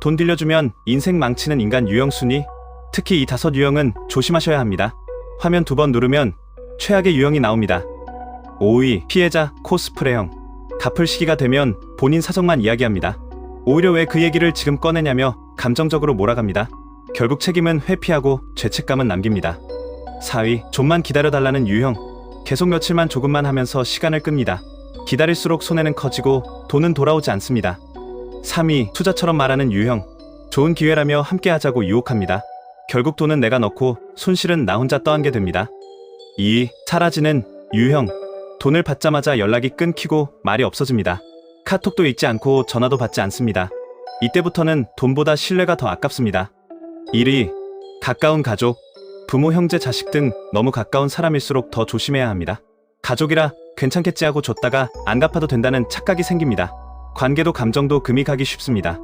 돈 빌려주면 인생 망치는 인간 유형 순위. 특히 이 다섯 유형은 조심하셔야 합니다. 화면 두 번 누르면 최악의 유형이 나옵니다. 5위 피해자 코스프레형. 갚을 시기가 되면 본인 사정만 이야기합니다. 오히려 왜 그 얘기를 지금 꺼내냐며 감정적으로 몰아갑니다. 결국 책임은 회피하고 죄책감은 남깁니다. 4위 좀만 기다려달라는 유형. 계속 며칠만 조금만 하면서 시간을 끕니다. 기다릴수록 손해는 커지고 돈은 돌아오지 않습니다. 3위 투자처럼 말하는 유형. 좋은 기회라며 함께 하자고 유혹합니다. 결국 돈은 내가 넣고 손실은 나 혼자 떠안게 됩니다. 2위 사라지는 유형. 돈을 받자마자 연락이 끊기고 말이 없어집니다. 카톡도 읽지 않고 전화도 받지 않습니다. 이때부터는 돈보다 신뢰가 더 아깝습니다. 1위 가까운 가족. 부모, 형제, 자식 등 너무 가까운 사람일수록 더 조심해야 합니다. 가족이라 괜찮겠지 하고 줬다가 안 갚아도 된다는 착각이 생깁니다. 관계도 감정도 금이 가기 쉽습니다.